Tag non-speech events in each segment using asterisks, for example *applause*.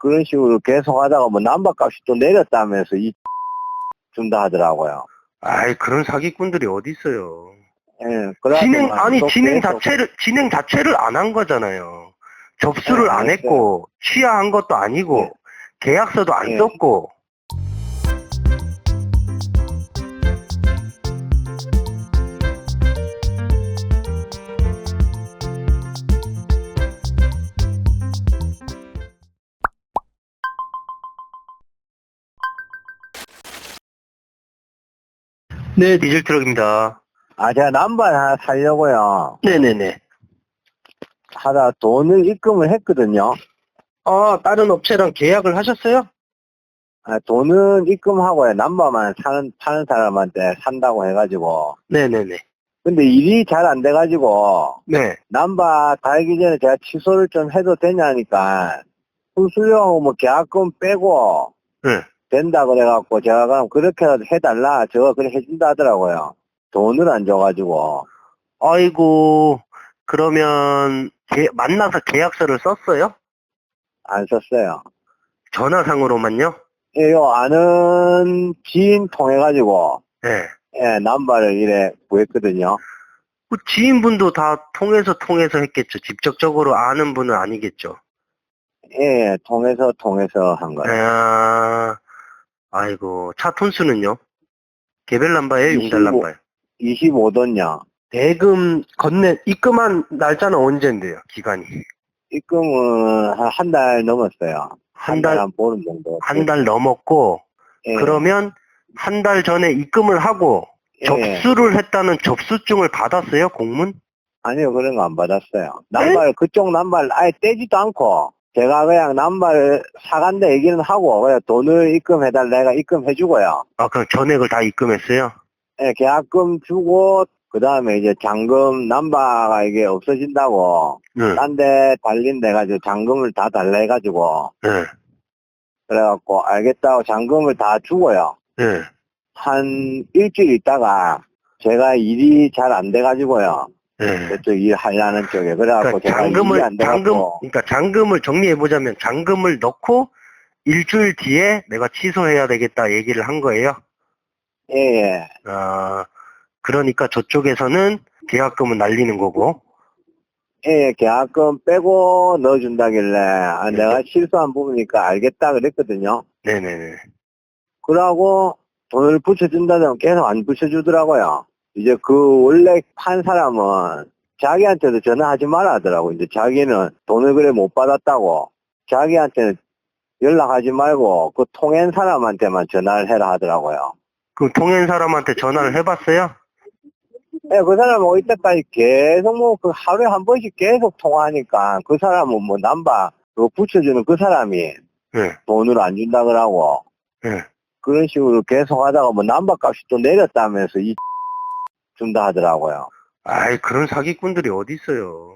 그런 식으로 계속 하다가 뭐 남바값이 또 내렸다면서 이 *laughs* 준다 하더라고요. 아이 그런 사기꾼들이 어디 있어요. 예, 진행 아니 또 진행 자체를 진행 자체를 안 한 거잖아요. 접수를 네, 안. 했고 취하한 것도 아니고 네. 계약서도 안 네. 썼고 네 디젤 트럭입니다. 아 제가 남바 하나 살려고요. 네네네. 하다 돈을 입금을 했거든요. 아 다른 업체랑 계약을 하셨어요? 아, 돈은 입금하고요. 남바만 사는 파는 사람한테 산다고 해가지고. 네네네. 근데 일이 잘 안 돼가지고 네. 남바 달기 전에 제가 취소를 좀 해도 되냐니까 수수료하고 뭐 계약금 빼고 네. 된다 그래갖고 제가 그럼 그렇게라도 해달라 저거 그래 해준다 하더라고요. 돈을 안 줘가지고 아이고 그러면 계- 만나서 계약서를 썼어요? 안 썼어요. 전화상으로만요? 예, 요 아는 지인 통해가지고 네. 예, 남바를 이래 구했거든요. 그 지인분도 다 통해서 통해서 했겠죠. 직접적으로 아는 분은 아니겠죠. 예, 통해서 통해서 한 거예요. 아, 아이고 차 톤수는요? 개별 남바예요, 용달 25. 남바예요? 25돈요. 대금 건네 입금한 날짜는 언제인데요? 기간이 입금은 한 달 넘었어요. 한한달달한 보름 정도. 한 달 넘었고 예, 그러면 한 달 전에 입금을 하고 예. 접수를 했다는 접수증을 받았어요, 공문? 아니요, 그런 거 안 받았어요. 남발, 그쪽 남발 아예 떼지도 않고, 제가 그냥 남발을 사간다 얘기는 하고, 그냥 돈을 입금해달라, 내가 입금해주고요. 아, 그럼 전액을 다 입금했어요? 예, 계약금 주고, 그 다음에 이제 잔금, 남바가 이게 없어진다고, 응, 딴데 달린다 해가지고 잔금을 다 달라 해가지고, 응, 그래갖고, 알겠다고 잔금을 다 주고요. 응. 한 일주일 있다가, 제가 일이 잘 안 돼가지고요. 응. 그쪽 일 하려는 쪽에. 그래갖고 그러니까 제가 잔금을 안 잔금 그러니까 잔금을 정리해 보자면 잔금을 넣고 일주일 뒤에 내가 취소해야 되겠다 얘기를 한 거예요. 예, 예. 아 그러니까 저쪽에서는 계약금은 날리는 거고. 예, 계약금 빼고 넣어준다길래, 아, 네. 내가 실수한 부분이니까 알겠다 그랬거든요. 네네네. 그러고 돈을 붙여준다면 계속 안 붙여주더라고요. 이제 그 원래 판 사람은 자기한테도 전화하지 말아 하더라고. 이제 자기는 돈을 그래 못 받았다고. 자기한테는 연락하지 말고 그 통행 사람한테만 전화를 해라 하더라고요. 그 통행 사람한테 전화를 해봤어요? 예, 그 사람은 이때까지 계속 뭐 그 하루에 한 번씩 계속 통화하니까 그 사람은 뭐 남바 그 붙여주는 그 사람이 네. 돈을 안 준다 그러고 네. 그런 식으로 계속 하다가 뭐 남바 값이 또 내렸다면서 이 준다 하더라고요. 아이 그런 사기꾼들이 어디 있어요?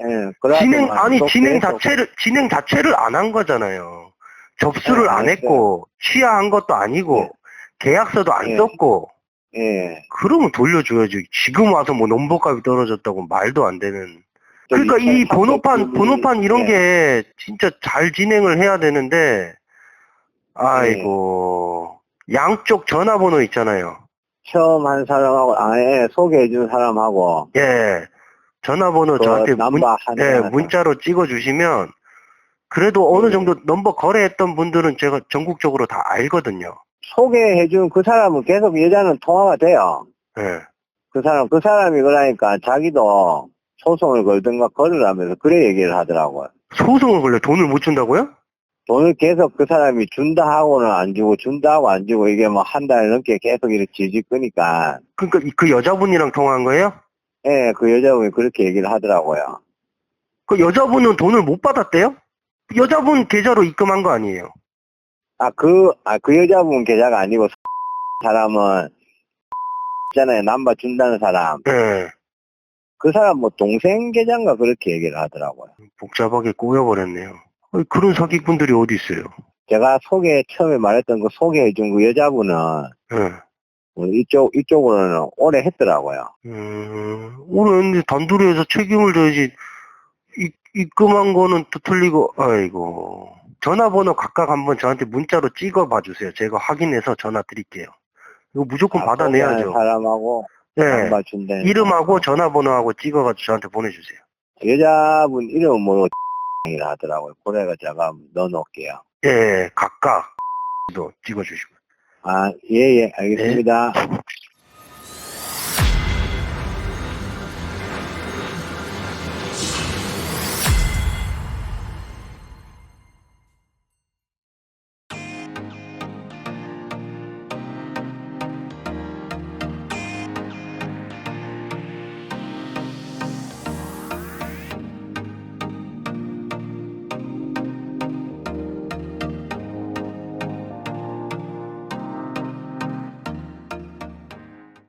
예, 그래가지고 진행 막 아니 또 진행 계속- 자체를 진행 자체를 안 한 거잖아요. 접수를 네, 안 알았어요. 했고 취하한 것도 아니고 네. 계약서도 안 네. 썼고 예. 그러면 돌려줘야지. 지금 와서 뭐 넘버값이 떨어졌다고 말도 안 되는. 또 그러니까 이2003 번호판 번호판 이런 예. 게 진짜 잘 진행을 해야 되는데 아이고 양쪽 전화번호 있잖아요. 처음 한 사람하고 아예 소개해 준 사람하고 예 전화번호 그 저한테 문, 남바 한 예. 문자로 찍어 주시면 그래도 어느 네. 정도 넘버 거래했던 분들은 제가 전국적으로 다 알거든요. 소개해 준 그 사람은 계속 여자는 통화가 돼요. 예. 그 사람 그 사람이 그러니까 자기도 소송을 걸든가 걸으라면서 그래 얘기를 하더라고요. 소송을 걸려 돈을 못 준다고요? 돈을 계속 그 사람이 준다 하고는 안 주고 준다 하고 안 주고 이게 뭐 한 달 넘게 계속 이렇게 질질 끄니까 그러니까 이- 그 여자분이랑 통화한 거예요? 예, 그 여자분이 그렇게 얘기를 하더라고요. 그 여자분은 돈을 못 받았대요? 여자분 계좌로 입금한 거 아니에요? 아, 그, 아, 그 여자분 계좌가 아니고 사람은 있잖아요. 남바 준다는 사람. 예. 그 사람 뭐 동생 계좌인가 그렇게 얘기를 하더라고요. 복잡하게 꼬여버렸네요. 그런 사기꾼들이 어디 있어요? 제가 소개 처음에 말했던 그 소개해 준 그 여자분은 네. 이쪽 이쪽으로는 오래 했더라고요. 예. 음, 오늘 단둘이에서 책임을 져야지 입금한 거는 또 틀리고 아이고 전화번호 각각 한번 저한테 문자로 찍어봐 주세요. 제가 확인해서 전화 드릴게요. 이거 무조건 아, 받아내야죠. 사람하고 네. 이름하고 전화번호하고 찍어가지고 저한테 보내주세요. 여자분 이름은 뭐? 이 하더라고요. 그래가 제가 넣어놓을게요. 예, 예, 각각 도 찍어주시고. 아, 예, 예, 알겠습니다. 네.